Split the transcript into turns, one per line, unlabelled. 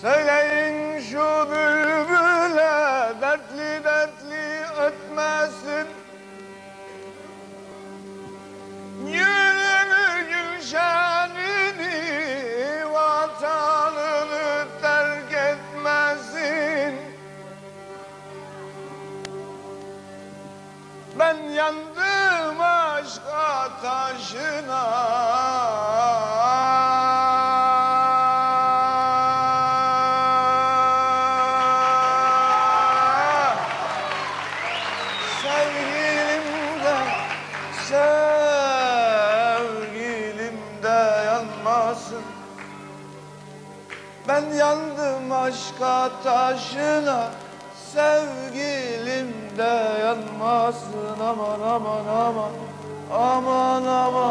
Söyleyin şu bülbüle dertli dertli ötmesin. Gülünü gülşenini vatanını terk etmesin. Ben yandım aşk ateşine Sevgilim de sevgilim de yanmasın Ben yandım aşk ateşine Sevgilim de yanmasın aman Aman aman aman aman